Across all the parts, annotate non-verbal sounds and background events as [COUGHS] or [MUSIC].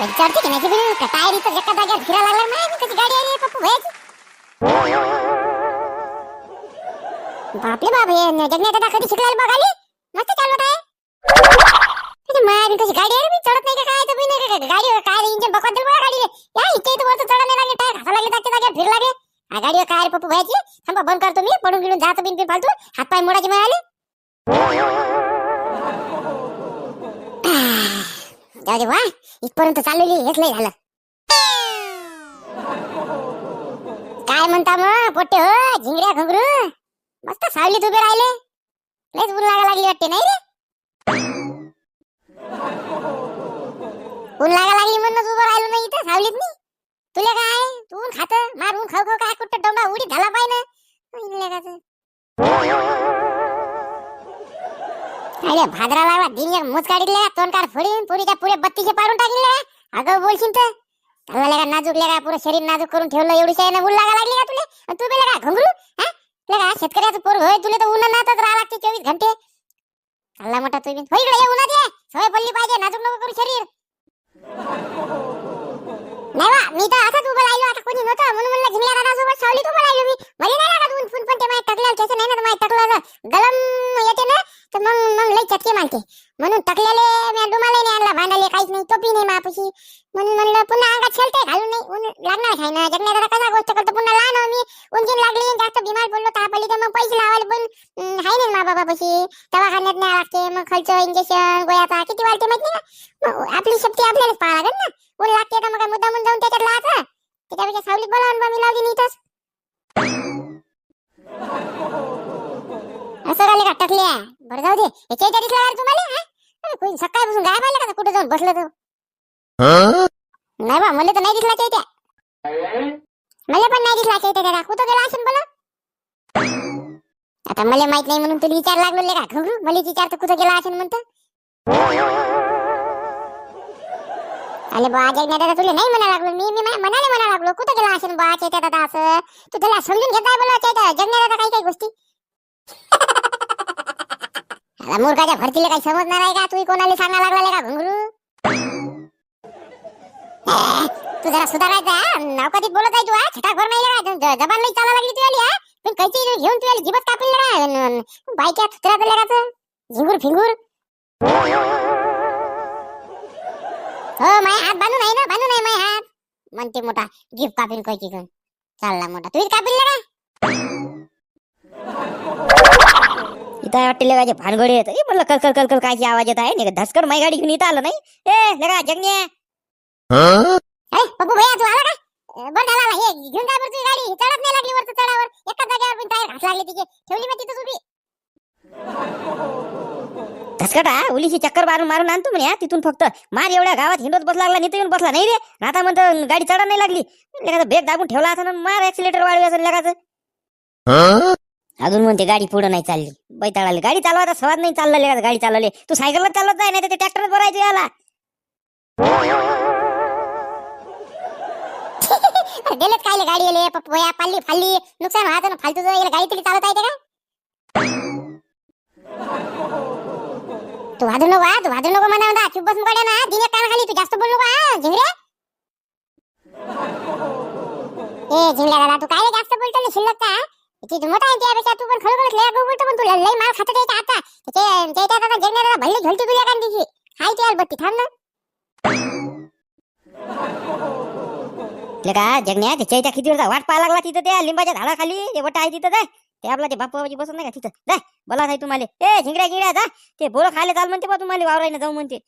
विचारते की नाही बिल का टायर इथं एका फिरा लागला नाही कशी गाडी आली पप्पू भयाची बापले बाप हे जगण्यात आता कधी शिकलाय बघ आली मस्त चालवत आहे. माय कशी गाडी आहे मी चढत नाही का काय? तर मी नाही काय इंजिन बकवास दिलं बघा गाडीले? या इथे इथं नाही लागले टायर घासा लागले जागच्या हा काय पप्पू भयाची थांबा बंद करतो मी. पडून गिळून जातो बिन बिन फालतू. हात पाय मोडाचे मिळाले जाऊ दे वा इथपर्यंत चाललेली हेच लय झालं. काय म्हणता मग पोट्टे हो झिंगड्या घुंगरू? मस्त सावलीत उभे राहिले. लयच ऊन लागा लागली वाटते नाही रे? ऊन लागा लागली म्हणूनच उभं राहिलो नाही इथं सावलीत मी. तुला काय? तू ऊन खात? मार ऊन खाऊ खाऊ काय कुठं डोंबा उडी झाला पाहिजे अरे भादरा लावा दिन एक मुच काढितले तोंड काढ फोडीन पुरीच्या पुरे बत्तीचे पाडून टाकले अगं बोलशील तर. त्याला का नाजूक लेगा पुरं शरीर नाजूक करून ठेवलं एवढी शाय उल लागा लागली का तुले? आणि तू बेला का घुंगरू? हा? लगा शेतकऱ्याचं पोर होय? तुले तर उन्हा नातच राहा लागते चोवीस घंटे. अल्ला मोठा तुम्ही हो इकडे ये उन्हात ये. सवय पडली पाहिजे नाजूक नको करू शरीर. नाही बा मी तर असंच उभं राहिलो आता कोणी नव्हतं. म्हणून म्हणलं झिंगल्या दादा सोबत सावलीत उभं राहिलो मी मला नाही लागत ऊन फुन पण ते माझ्या टकल्यावर त्याचं नाही ना तर माझ्या टकलं गलम येते ना तर मग मग होते म्हणून तकलेले मी डुमाला नाही आणला भांडाले काहीच नाही टोपी नाही मापाशी म्हणून म्हणलं पुन्हा अंगात शेलते घालून नाही ऊन लागणार काय ना? जगण्या जरा कसा गोष्ट करतो पुन्हा लहान हो मी उंचीन लागली जास्त बिमार पडलो ताप आली तर मग पैसे लावायला पण हाय नाही मा बाबापाशी. दवाखान्यात नाही लागते मग खर्च इंजेक्शन गोळ्याचा किती वाढते माहिती ना मग आपली शक्ती आपल्यालाच पाहा लागेल ना? ऊन लागते तर मग मुद्दा मुद्दामून जाऊन त्याच्यात लावायचं? त्याच्यापेक्षा सावलीत बोलावून बा मी लावली नाही इथंच असं राहिले का टकल्या बरं जाऊ दे. याच्या इथे दिसला यार तुम्हाला हा? अरे कोणी सकाळपासून गायब आले का कुठे जाऊन बसलं तर नाही बा मला तर नाही दिसला चैत्या. मला पण नाही दिसला चैत्या दादा. कुठं गेला असेल बोला? आता मला माहीत नाही म्हणून तुला विचार लागलो का? घुगरू मला विचार तर कुठं गेला असेल म्हणतो. अरे बा जगण्या दादा तुला नाही म्हणा लागलो. मी मी मा- मनाने म्हणा लागलो. कुठं गेला असेल बा चैत्या दादा असं? तू त्याला समजून घेताय बोला चैत्या. जगण्या दादा काही काही गोष्टी. [LAUGHS] मुर्गाच्या मूर्खाच्या भरतीला काही समजणार आहे का? तुम्ही कोणाला सांगा लागलाय का घुंगरू? तू जरा सुधारायचा हा? नाव कधी बोलत आहे तू हा? छटाक भर नाही का? जबान नाही चाला लागली तू आली पण कैची घेऊन तू आली जिबत कापली का न- न- बायच्या थुत्र्यात लगा झिंगूर फिंगूर? हो माय हात बांधू नाही ना बांधू नाही माय हात. म्हणते मोठा गिफ्ट कापीन कैची घेऊन चालला मोठा. तुम्ही कापील का इथं वाटते लगाचे भानगडे येत. म्हणलं कल कल कल कल कायची आवाज येत आहे? नाही का धसकर माई गाडी घेऊन इथं आलं नाही. ए लगा जगण्या. पप्पू भैया तू आला का? बरं झाला हे घेऊन जा बरं तुझी गाडी. चढत नाही लागली वरती चढावर. एका जागेवर पण टायर घास तिचे. ठेवली मी तिथं उभी. धसकटा उलीची चक्कर मारून मारून आणतो म्हणे तिथून फक्त. मार एवढ्या गावात हिंडत बसला लागला नित येऊन बसला नाही रे. आता म्हणतो गाडी चढा नाही लागली. ब्रेक दाबून ठेवला असं मार ऍक्सिलेटर वाढवी असं लगाचं अजून म्हणते गाडी पुढं नाही चालली. बैताळाले गाडी चालवायचा सवाद नाही चाललेले गाडी चालवले. तू सायकलवर चालवत जाय नाही तर ट्रॅक्टरच भरायचं याला. [LAUGHS] अरे काय गाडी आले पप्पू पाल्ली फाल्ली. नुकसान व्हायचं ना फालतू गाडी तरी चालत आहे का? तू वाजू नको तू वाजू नको म्हणा म्हणा. चुप बसून पडे ना. दिने कान खाली तू जास्त बोल नको झिंगरे ए झिंगऱ्या दादा तू काय जास्त बोलतो शिल्लक का? ती मोठा आहे त्यापेक्षा तू पण खरोखरच लय अगं बोलतो. पण तू लय मार खात त्याच्या आता. त्याचे त्याच्या दादा झिंगऱ्या दादा भल्ली झोलती तुझ्या कान तिची. हाय ती बत्ती थांब ना. लगा जगण्या त्याच्या इथं किती वेळचा वाट पाहा लागला तिथं त्या लिंबाच्या झाडाखाली. ते वट आहे तिथं जाय ते आपला ते बाप्पाची बसून नाही का तिथं. जाय बोला नाही तुम्हाला. ए झिंगड्या गिंगड्या जा. ते बोर खायला चाल म्हणते बा तुम्हाला वावरायला जाऊ म्हणते.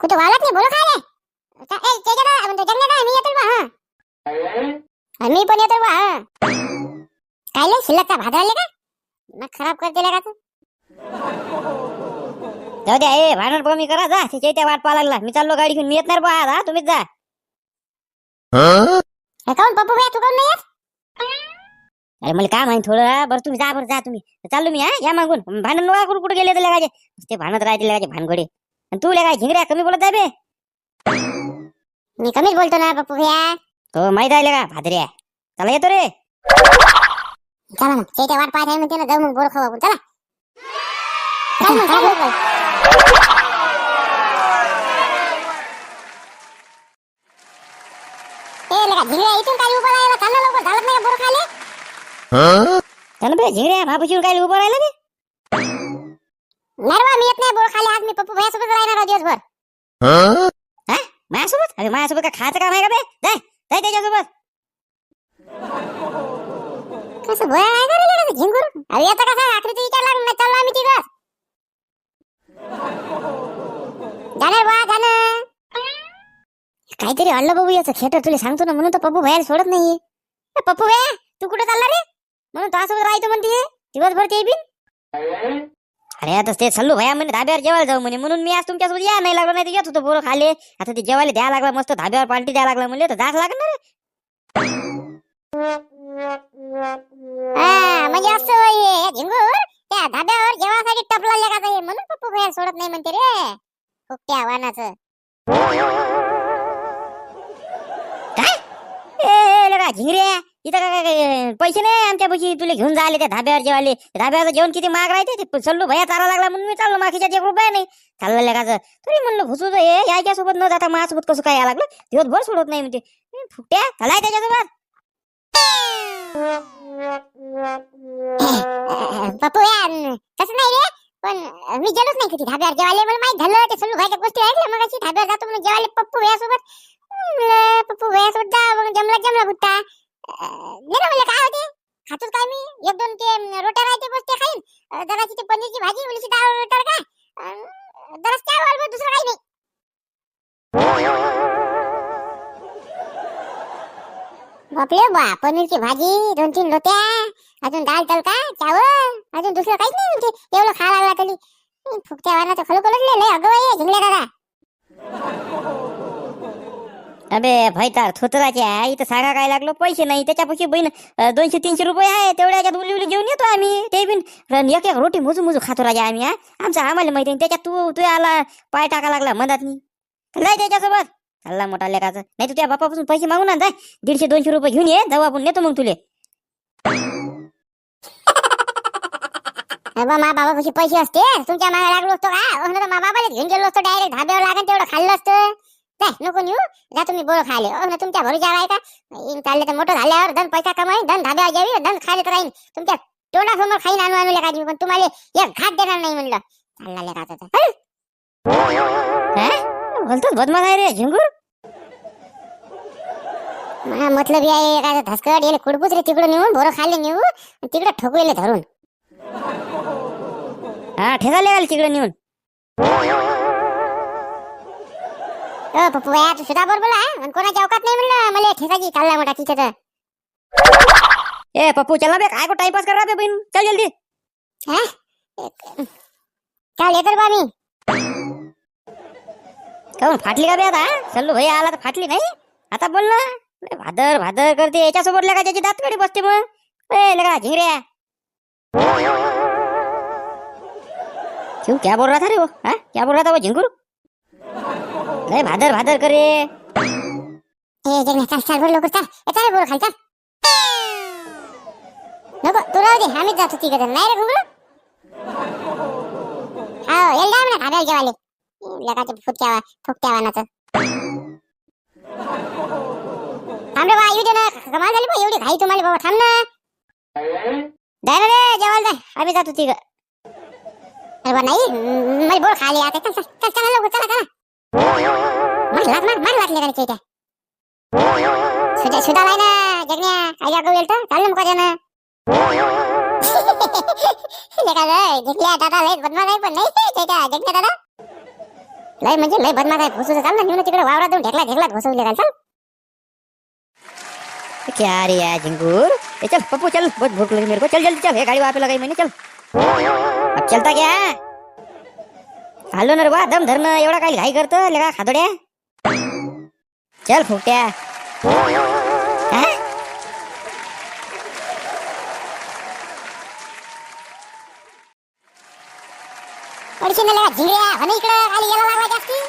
कुठं वालत नाही बोलो खायला? ए त्याच्या दादा म्हणतो जगण्या दादा मी येतो बा हा, मी पण येतो बा काय लय शिल्लकचा भादरले का? मग खराब करते का तू? जाऊ द्या ए भांडण कमी करा जा. त्याच्या इथे वाट पाहा लागला. मी चाललो गाडी घेऊन. मी येत नाही बा आज, हा तुम्हीच जा. हे काऊन पप्पू भैया तू काऊन नाही येत? अरे मला काय माहिती थोडं. बरं तुम्ही जा बरं जा तुम्ही. चाललो मी हा या मागून. भांडण नका करू कुठे गेले तर लगाचे ते भांडत राहते लगाचे भानगडे. आणि तू काय झिंगड्या कमी बोलत जाय बे. मी कमीच बोलतो ना पप्पू भैया. तो माहीत आहे का भादरी आहे? चला येतो रे. चला मग ते वाट पाहत आहे म्हणते ना जाऊ मग बोर खाऊ चला. चल काय नाही का बोर खाले बे काय उभं राहिलं बे नाही रे मी येत नाही बोर खाले आज मी सोबत राहणार आहे दिवसभर. 嗯 माझ्यासोबत अरे माझ्यासोबत खायचं काम बे जाय त्याच्यासोबत कसं भया नाही का रे झिंगूर अरे येतं कसं आकृती विचारला लागून नाही चाललो आम्ही तिकडं झालं बा झालं काहीतरी अडलं बाबू याचं खेटर तुला सांगतो ना म्हणून तर पप्पू भयाला सोडत नाही पप्पू भया तू कुठं चालला रे म्हणून तो असं राहतो म्हणते दिवसभर ते बिन अरे आता ते सल्लू भया म्हणे धाब्यावर जेवायला जाऊ म्हणे. म्हणून मी आज तुमच्यासोबत या नाही लागलो नाही येत होतो बोरं खाले. आता ते जेवायला द्यायला लागला मस्त धाब्यावर पार्टी द्यायला लागला म्हणले तर जाच लागणार. हा, म्हणजे असं होय हे झिंगूर त्या धाब्यावर जेवासाठी टपला लेखाचं आहे म्हणून पप्पू भया सोडत नाही म्हणते रे. फुकट्या वानाचं. ए, ए लगा झिंगऱ्या इथं काय काय पैसे नाही आमच्या पैसे. तुला घेऊन जायले त्या धाब्यावर जेवाले धाब्यावर जेवण किती महाग राहते ते सल्लू भया चारा लागला म्हणून मी चाललो. माखीच्या एक रुपया नाही. चाललं लेखाचं तरी म्हणलं घुसू हे याच्यासोबत न जाता माझ्यासोबत कसं काय यायला लागलं? दिवसभर सोडत नाही म्हणजे फुट्या चलाय त्याच्यासोबत. [COUGHS] पप्पू तसं नाही रे. पण मी गेलोच नाही किती धाब्यावर जेवायला. मला माहीत झालं ते सल्लू भाईच्या गोष्टी ऐकल्या. मग अशी धाब्यावर जातो म्हणून जेवायला पप्पू भैयासोबत. पप्पू भैयासोबत जा. मग जमला जमला बुट्टा नाही म्हणलं काय होते? खातोच काय मी? एक दोन ते अं, रोट्या राहते बस ते खाईन. अं, जराची ते पनीरची भाजी उलीची डाळ तडका अं, जराच त्या वाल दुसरं काही नाही. बापले बा पनीरची भाजी दोन तीन रोट्या अजून डाळ तडका चावल अजून दुसरं काहीच नाही म्हणते. एवढं खा लागला तरी. फुकट्या फुकट्या वानाचं खरोखरच लय अगं बाई झिंगल्या दादा. अबे भैतार आहे इथं सांगा काय लागलो पैसे नाही. त्याच्यापाशी बहीण दोनशे तीनशे रुपये आहे तेवढ्या याच्यात उली उली घेऊन येतो आम्ही. ते बिन रन एक एक रोटी मोजू मोजू खातो राजा आम्ही हा. आमचं आम्हाला माहिती आहे. त्याच्यात तू तू आला पाय टाका लागला मधात नाही त्याच्यासोबत. हल्ला मोठा लेखाचं नाही तू त्या बापापासून पैसे मागून ना जाय दीडशे दोनशे रुपये घेऊन ये जाऊ आपण नेतो मग तुले. अबा मा बाबा कशी पैसे असते. तुमच्या मागे लागलो असतो का? हो, ना मा बाबाला घेऊन गेलो असतो डायरेक्ट धाब्यावर लागेल तेवढं खाल्लं असतं. जाय नको नेऊ. जा तुम्ही बोर खाले अहो ना तुमच्या भरोशावर आहे का? चालले तर मोठं झाल्यावर धन पैसा कमाई धन धाब्यावर जावी धन खाले तर राहीन. तुमच्या तोंडासमोर खाईन आणू आणू लेखाची पण तुम्हाला एक घाट देणार नाही म्हणलं. चालला लेखाचा तर. बोलतोच बदमाश आहे रे झिंगूर? मला मतलब आहे एखादं धसकट येले कुडबुच रे तिकडं नेऊन बोरं खाल्ले नेऊ आणि तिकडं येले धरून. हा ठेसाले तिकडं नेऊन. अ पप्पू तू सुद्धा बरोबर आहे कोणाच्या अवकात नाही म्हणलं? मला ठेकाची चालला मोठा तिथे ए पप्पू चला बे काय को टाइमपास कर रहा बे बहीण चल जल्दी. चाल येतर बा मी. काऊन फाटली का बे आता सल्लू भाई आला तर फाटली नाही आता बोल ना. भादर भादर करते याच्यासोबत लगा त्याची दातकडे बसते मग ए लगा झिंगऱ्या क्यों क्या बोल रहा था रे वो? हाँ? क्या बोल रहा था वो झिंगुर? लय भादर भादर करे. ए जगण्या चाल चाल बोल लवकर चाल. ए चाल बोर खाल चाल. नको तू राहू दे. आम्हीच जातो तिकडे नाही रे घुगरू? हो येल जा म्हणा खाद्याला जेवाले लगाचे फुटक्या फुकट्या वानाचं. थांब रे बा येऊ दे ना. कमाल झाली बा एवढी घाई तुम्हाला बाबा. थांब ना. जाय रे जेवायला जाय. आम्ही जातो तिघ. अरे बा नाही. म- मला बोर खाली. आता चल चल चल चला लवकर चला चला. मार लाग मार मार लागले का त्या सुधा सुधा नाही ना जगण्या. काय जागो गेलत चाल ना मुका ना लेका दादा लय बदमाश आहे पण नाही त्याच्या जगल्या दादा. लय म्हणजे लय बदमाश आहे. घुसू चाल ना नेऊन तिकडे वावरात जाऊन ढेकला ढेकला घुसवले का चल. क्या रे यार झिंगुर? ए चल पप्पू चल बहुत भूख लगी मेरे को. चल जल्दी चल ये गाड़ी वहाँ पे लगाई मैंने चल. अब चलता क्या? आलो ना रे बा दम धरणं एवढा काही घाई करतो लगा खातोड्या चल फुकट्या. हा? झिंगड्या. इकडे खाली लागला जास्ती.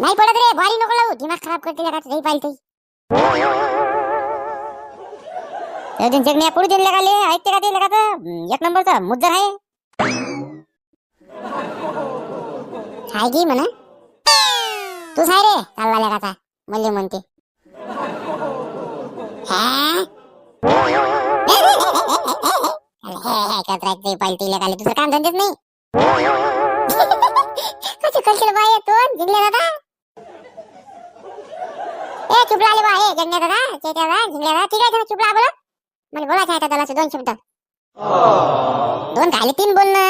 नाही पडत रे बारी नको लावू. दिमाग खराब करते लेका नाही पाहिजे ते अजून जगण्या पुढे दिले ऐकते का ते लेका एक नंबरचा मुद्दा आहे. हाय की म्हणा तूच आहे रे चालला काका मल्ले म्हणते कचराची पलटी लगाली दुसरं काम धंदेच नाही कशी करशील जिंकले दादा ए चुपला आले बा ए जगण्या दादा चेत्या दादा दादा ठीक आहे चुपला बोला मला बोलायचं आहे आता दोन शब्द दोन खाली तीन बोल ना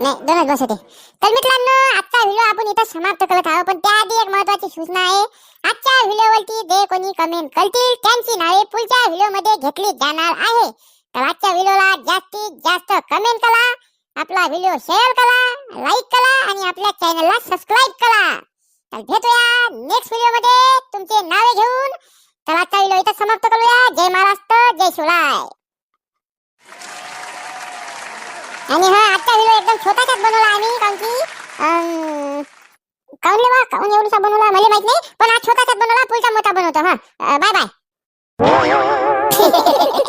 नाही दोनच बस होते. तर मित्रांनो आजचा व्हिडिओ आपण इथं समाप्त करत आहोत. पण त्याआधी एक महत्वाची सूचना आहे. आजच्या व्हिडिओवरती जे कोणी कमेंट करतील त्यांची नावे पुढच्या व्हिडिओमध्ये घेतली जाणार आहे. तर आजच्या व्हिडिओला जास्तीत जास्त कमेंट करा आपला व्हिडिओ शेअर करा लाईक करा आणि आपल्या चॅनलला सबस्क्राईब करा. तर भेटूया नेक्स्ट व्हिडिओमध्ये तुमचे नावे घेऊन. तर आजचा व्हिडिओ इथं समाप्त करूया. जय महाराष्ट्र जय शिवराय. आणि हा आजचा व्हिडिओ एकदम छोटासाच बनवला आम्ही कारण की अं, काऊन रे बा काऊन बनवला मला माहीत नाही पण आज छोटासाच बनवला पुढचा मोठा बनवतो हा. Bye bye [LAUGHS]